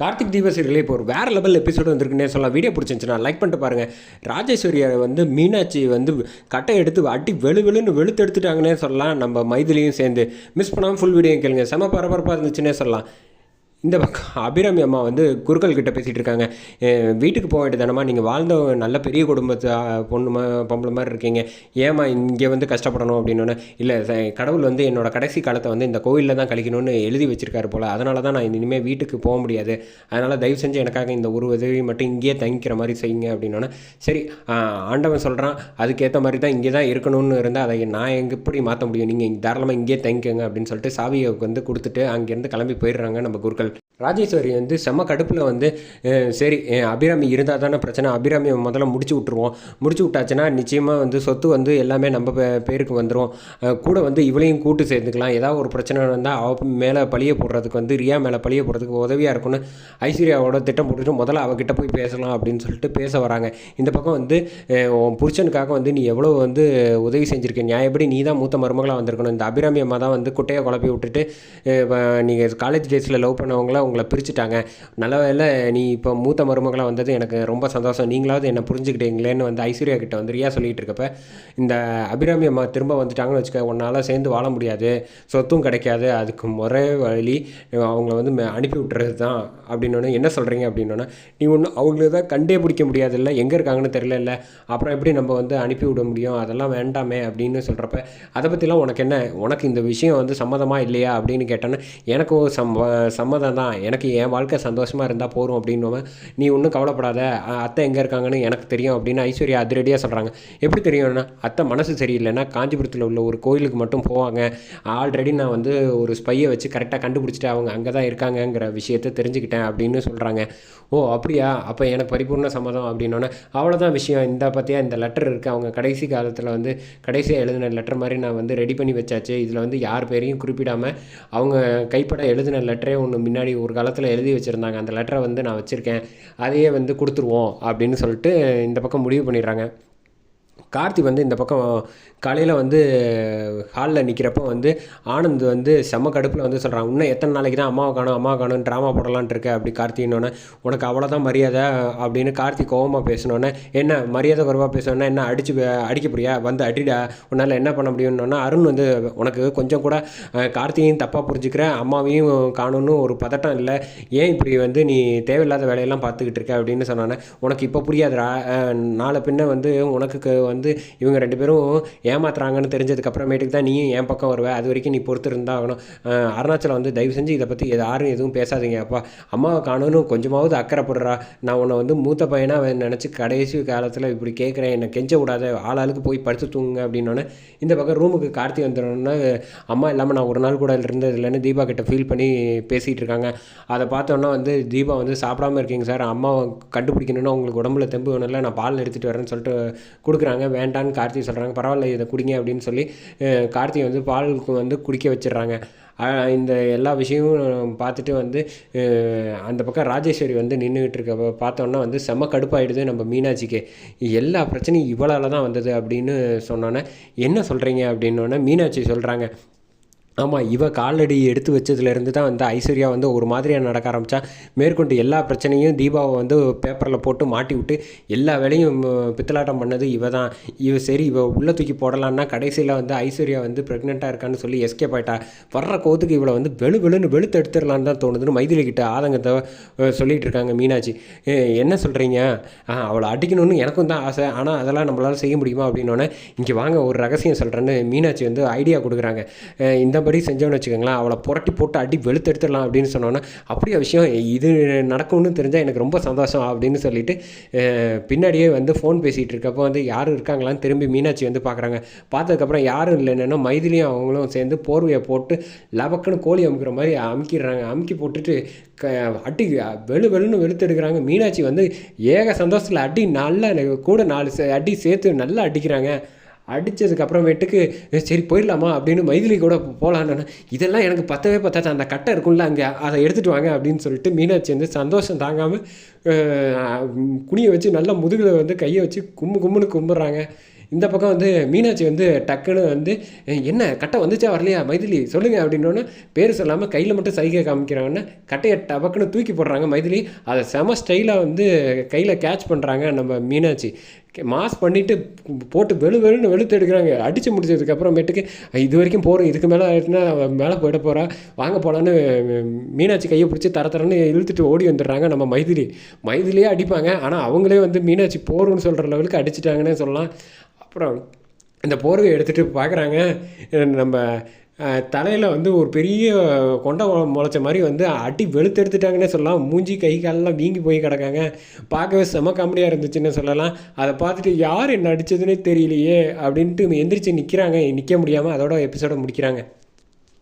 கார்த்திக் தீபசரியில் இப்போ ஒரு வேறு லெவல் எபிசோடு வந்திருக்குன்னே சொல்லலாம். வீடியோ பிடிச்சிருந்துச்சுன்னா லைக் பண்ணிட்டு பாருங்கள் ராஜேஸ்வரியை வந்து மீனாட்சி வந்து கட்டை எடுத்து அடி வெளு வெளுன்னு வெளுத்து எடுத்துட்டாங்கன்னே சொல்லலாம். நம்ம மைதிலையும் சேர்ந்து. மிஸ் பண்ணாமல் ஃபுல் வீடியோ கேளுங்க. செம பரபரப்பாக இருந்துச்சுன்னே சொல்லலாம். இந்த பக்கம் அபிராமி அம்மா வந்து குருக்கள் கிட்ட பேசிகிட்டு இருக்காங்க. வீட்டுக்கு போக வேண்டியதானம்மா? நீங்கள் வாழ்ந்த நல்ல பெரிய குடும்பத்து பொண்ணுமா பொண்ணு பொம்பளை மாதிரி இருக்கீங்க. ஏம்மா இங்கே வந்து கஷ்டப்படணும் அப்படின்னு இல்லை கடவுள் வந்து என்னோட கடைசி காலத்தை வந்து இந்த கோவிலில் தான் கழிக்கணும்னு எழுதி வச்சிருக்காரு போல். அதனால தான் நான் இனிமேல் வீட்டுக்கு போக முடியாது. அதனால் தயவு செஞ்சு எனக்காக இந்த ஒரு உதவி மட்டும் இங்கேயே தங்கிக்கிற மாதிரி செய்யுங்க அப்படின்னோன்னே சரி ஆண்டவன் சொல்கிறான் அதுக்கேற்ற மாதிரி தான் இங்கே தான் இருக்கணும்னு இருந்தால் அதை நான் எங்கே எப்படி மாற்ற முடியும்? நீங்கள் தாராளமாக இங்கேயே தங்கிக்கோங்க அப்படின்னு சொல்லிட்டு சாவியை வந்து கொடுத்துட்டு அங்கேருந்து கிளம்பி போயிடுறாங்க நம்ம குருக்கள். ராஜேஸ்வரி வந்து செம்ம கடுப்பில் வந்து சரி அபிராமி இருந்தால் தானே பிரச்சனை. அபிராமியை முதல்ல முடிச்சு விட்ருவோம் முடிச்சு விட்டாச்சுன்னா நிச்சயமாக வந்து சொத்து வந்து எல்லாமே நம்ம பே- பேருக்கு வந்துடும் கூட வந்து இவளையும் கூட்டு சேர்ந்துக்கலாம். ஏதாவது ஒரு பிரச்சனை வந்தால் அவ மேலே பழிய போடுறதுக்கு வந்து ரியா மேலே பழிய போடுறதுக்கு உதவியாக இருக்கும்னு ஐஸ்வர்யாவோட திட்டம் போட்டுட்டு முதல்ல அவகிட்ட போய் பேசலாம் அப்படின்னு சொல்லிட்டு பேச வராங்க. இந்த பக்கம் வந்து உன் புருஷனுக்காக வந்து நீ எவ்வளோ வந்து உதவி செஞ்சுருக்க? நியாயப்படி நீ தான் மூத்த மருமகளாக வந்திருக்கணும். இந்த அபிராமி அம்மா தான் வந்து குட்டையை குழப்பி விட்டுட்டு நீங்கள் காலேஜ் டேஸில் லவ் பண்ண பண்ணவங்கள உங்களை பிரிச்சுட்டாங்க. நல்ல வேலை நீ இப்போ மூத்த மருமகளாக வந்தது எனக்கு ரொம்ப சந்தோஷம். நீங்களாவது என்னை புரிஞ்சுக்கிட்டீங்களேன்னு வந்து ஐஸ்வர்யா கிட்ட வந்து ரியா சொல்லிட்டு இருக்கப்ப இந்த அபிராமி அம்மா திரும்ப வந்துட்டாங்கன்னு வச்சுக்க உன்னால் சேர்ந்து வாழ முடியாது. சொத்தும் கிடைக்காது. அதுக்கு முறை வழி அவங்கள வந்து அனுப்பி விட்டுறது தான் அப்படின்னு என்ன சொல்கிறீங்க அப்படின்னோன்னா நீ ஒன்று அவங்கள தான் கண்டே பிடிக்க முடியாது இல்லை எங்கே இருக்காங்கன்னு தெரியல இல்லை அப்புறம் எப்படி நம்ம வந்து அனுப்பி விட முடியும்? அதெல்லாம் வேண்டாமே அப்படின்னு சொல்கிறப்ப அதை பற்றிலாம் உனக்கு என்ன? உனக்கு இந்த விஷயம் வந்து சம்மதமாக இல்லையா? அப்படின்னு கேட்டோன்னே எனக்கும் சம்ம சம்மதம் தான். எனக்கு என் வாழ்க்கை சந்தோஷமாக இருந்தால் போதும் அப்படின்னவன் நீ ஒன்றும் கவலைப்படாத. அத்தை எங்கே இருக்காங்கன்னு எனக்கு தெரியும் அப்படின்னு ஐஸ்வர்யா அதிரடியாக சொல்கிறாங்க எப்படி தெரியும்னா அத்தை மனசு சரியில்லைன்னா காஞ்சிபுரத்தில் உள்ள ஒரு கோயிலுக்கு மட்டும் போவாங்க. ஆல்ரெடி நான் வந்து ஒரு ஸ்பையை வச்சு கரெக்டாக கண்டுபிடிச்சிட்டு அவங்க அங்கே தான் இருக்காங்கங்கிற விஷயத்தை தெரிஞ்சுக்கிட்டேன் அப்படின்னு சொல்கிறாங்க ஓ அப்படியா? அப்போ எனக்கு பரிபூர்ண சம்மதம் அப்படின்னோடனே அவ்வளோதான் விஷயம். இந்த பற்றியா இந்த லெட்டர் இருக்குது அவங்க கடைசி காலத்தில் வந்து கடைசியாக எழுதின லெட்டர் மாதிரி நான் வந்து ரெடி பண்ணி வச்சாச்சு. இதில் வந்து யார் பேரையும் குறிப்பிடாமல் அவங்க கைப்பட எழுதின லெட்டரே ஒன்று முன்னாடி ஒரு காலத்தில் எழுதி வச்சுருந்தாங்க. அந்த லெட்டரை வந்து நான் வச்சுருக்கேன். அதையே வந்து கொடுத்துருவோம் அப்படின்னு சொல்லிட்டு இந்த பக்கம் முடிவு பண்ணிடுறாங்க. கார்த்தி வந்து இந்த பக்கம் காலையில் வந்து ஹாலில் நிற்கிறப்ப வந்து ஆனந்த் வந்து செம்ம கடுப்பில் வந்து சொல்கிறான் இன்னும் எத்தனை நாளைக்கு தான் அம்மாவை காணும் அம்மா காணும் ட்ராமா போடலான்ட்டு இருக்க? அப்படி கார்த்தின்னொன்னே உனக்கு அவ்வளோதான் மரியாதை அப்படின்னு கார்த்தி கோவமாக பேசினோன்னே என்ன மரியாதை குறைவாக பேசணுன்னா என்ன அடிச்சு அடிக்கப்படியா அடிக்க போறியா வந்து அடிடா உன்னால் என்ன பண்ண முடியும்னோன்னா அருண் வந்து உனக்கு கொஞ்சம் கூட கார்த்தியும் தப்பாக புரிஞ்சுக்கிற அம்மாவையும் காணும்னு ஒரு பதட்டம் இல்லை. ஏன் இப்படி வந்து நீ தேவையில்லாத வேலையெல்லாம் பார்த்துக்கிட்டு இருக்க? அப்படின்னு சொன்னானே உனக்கு இப்போ புரியாதுடா. நாளை பின்ன வந்து உனக்கு வந்து இவங்க ரெண்டு பேரும் ஏமாத்துறாங்கன்னு தெரிஞ்சதுக்கப்புறமேட்டுக்கு தான் நீயும் என் பக்கம் வருவ. அது வரைக்கும் நீ பொறுத்து இருந்தால் ஆகணும் அருணாச்சலம் வந்து தயவு செஞ்சு இதை பற்றி யாரும் எதுவும் பேசாதீங்க அப்பா அம்மாவை காணும்னு கொஞ்சமாவது அக்கறைப்படுறா. நான் உன்னை வந்து மூத்த பையனாக நினச்சி கடைசி காலத்தில் இப்படி கேட்குறேன் என்னை கெஞ்ச விடாத. ஆளாளுக்கு போய் படுத்து தூங்குங்க அப்படின்னோடனே இந்த பக்கம் ரூமுக்கு கார்த்தி வந்துடணுன்னா அம்மா இல்லாமல் நான் ஒரு நாள் கூட இருந்தது இல்லைன்னு தீபா கிட்ட ஃபீல் பண்ணி பேசிகிட்டு இருக்காங்க. அதை பார்த்தோன்னா வந்து தீபா வந்து சாப்பிடாம இருக்கீங்க சார். அம்மாவை கண்டுபிடிக்கணும்னா உங்களுக்கு உடம்புல தெம்பு வேணும்ல. நான் பால் எடுத்துகிட்டு வரேன்னு சொல்லிட்டு கொடுக்குறாங்க. வேண்டான்னு கார்த்தி சொல்கிறாங்க பரவாயில்ல இதை குடிங்க அப்படின்னு சொல்லி கார்த்திகை கார்த்தி வந்து பாலுக்கு வந்து குடிக்க வச்சிடுறாங்க. இந்த எல்லா விஷயமும் பார்த்துட்டு வந்து அந்த பக்கம் ராஜேஸ்வரி வந்து நின்றுக்கிட்டு இருக்க பார்த்தோன்னா வந்து செம கடுப்பாயிடுது நம்ம மீனாட்சிக்கு. எல்லா பிரச்சனையும் இவளால் தான் வந்தது அப்படின்னு சொன்னோன்னே என்ன சொல்கிறீங்க அப்படின்னோடனே மீனாட்சி சொல்கிறாங்க ஆமாம் இவ காலடி எடுத்து வச்சதுலேருந்து தான் வந்து ஐஸ்வர்யா வந்து ஒரு மாதிரியாக நடக்க ஆரம்பித்தா மேற்கொண்டு எல்லா பிரச்சனையும் தீபாவை வந்து பேப்பரில் போட்டு மாட்டி விட்டு எல்லா வேலையும் பித்தலாட்டம் பண்ணது இவ தான். இவ சரி இவ உள்ளே தூக்கி போடலான்னா கடைசியில் வந்து ஐஸ்வர்யா வந்து ப்ரெக்னெண்ட்டாக இருக்கான்னு சொல்லி எஸ்கேப் ஆயிட்டா. வர்ற கோத்துக்கு இவளை வந்து வெளு வெளுன்னு வெளுத்து எடுத்துடலான்னு தான் தோணுதுன்னு மைதிலி கிட்ட ஆதங்கத்தை சொல்லிகிட்டு இருக்காங்க மீனாட்சி. என்ன சொல்கிறீங்க அவளை அடிக்கணும்னு எனக்கும் தான் ஆசை. ஆனால் அதெல்லாம் நம்மளால் செய்ய முடியுமா? அப்படின்னோடனே இங்கே வாங்க ஒரு ரகசியம் சொல்கிறேன்னு மீனாட்சி வந்து ஐடியா கொடுக்குறாங்க. இந்த இந்தபடி செஞ்சோன்னு வச்சுக்கோங்களேன் அவளை புரட்டி போட்டு அடி வெளுத்தெடுத்துடலாம் அப்படின்னு சொன்னோன்னே அப்படியே விஷயம் இது நடக்கும்னு தெரிஞ்சால் எனக்கு ரொம்ப சந்தோஷம் அப்படின்னு சொல்லிட்டு பின்னாடியே வந்து ஃபோன் பேசிகிட்டு இருக்கப்போ வந்து யாரும் இருக்காங்களான்னு திரும்பி மீனாட்சி வந்து பார்க்குறாங்க பார்த்ததுக்கப்புறம் யாரும் இல்லைன்னா மைதிலியும் அவங்களும் சேர்ந்து போர்வையை போட்டு லவக்குன்னு கோழி அமுக்கிற மாதிரி அமுக்கிடுறாங்க. அமுக்கி போட்டுட்டு க அடி வெளு வெளுன்னு வெளுத்தெடுக்கிறாங்க மீனாட்சி வந்து ஏக சந்தோஷத்தில் அடி நல்லா கூட நாலு சே- அடி சேர்த்து நல்லா அடிக்கிறாங்க. அடித்ததுக்கப்புறமேட்டுக்கு சரி போயிடலாமா? அப்படின்னு மைதிலி கூட போகலான்னு இதெல்லாம் எனக்கு பத்தவே பத்தாது. அந்த கட்டை இருக்கும்ல அங்கே அதை எடுத்துகிட்டு வாங்க அப்படின்னு சொல்லிட்டு மீனாட்சி வந்து சந்தோஷம் தாங்காமல் குனியை வச்சு நல்லா முதுகில் வந்து கையை வச்சு கும்மு கும்முன்னு கும்பிட்றாங்க. இந்த பக்கம் வந்து மீனாட்சி வந்து டக்குன்னு வந்து என்ன கட்டை வந்துச்சா வரலையா மைதிலி? சொல்லுங்க அப்படின்னோடனே பேர் சொல்லாமல் கையில் மட்டும் சைகை காமிக்கிறாங்கன்னா கட்டையை டபக்குன்னு தூக்கி போடுறாங்க மைதிலி. அதை செம ஸ்டைலாக வந்து கையில் கேட்ச் பண்ணுறாங்க நம்ம மீனாட்சி. மாஸ் பண்ணிவிட்டு போட்டு வெளு வெளுன்னு வெளுத்து எடுக்கிறாங்க. அடித்து முடிச்சதுக்கப்புறமேட்டுக்கு இது வரைக்கும் போகிறோம் இதுக்கு மேலே ஆயிட்டுனா மேலே போயிட போகிறா வாங்க போகலான்னு மீனாட்சி கையை பிடிச்சி தர தரன்னு இழுத்துட்டு ஓடி வந்துடுறாங்க நம்ம மைதிலி. மைதிலியே அடிப்பாங்க. ஆனால் அவங்களே வந்து மீனாட்சி போகிறோம்னு சொல்கிற லெவலுக்கு அடிச்சிட்டாங்கன்னே சொல்லலாம். அப்புறம் இந்த போர்வை எடுத்துகிட்டு பார்க்குறாங்க நம்ம தலையில் வந்து ஒரு பெரிய கொண்டை முளைச்ச மாதிரி வந்து அடி வெளுத்தெடுத்துட்டாங்கன்னே சொல்லலாம். மூஞ்சி கை காலெல்லாம் வீங்கி போய் கிடக்காங்க. பார்க்கவே செம காமெடியாக இருந்துச்சுன்னு சொல்லலாம். அதை பார்த்துட்டு யார் என்ன அடித்ததுன்னே தெரியலையே அப்படின்ட்டு எந்திரிச்சு நிற்கிறாங்க நிற்க முடியாமல் அதோட எபிசோட முடிக்கிறாங்க.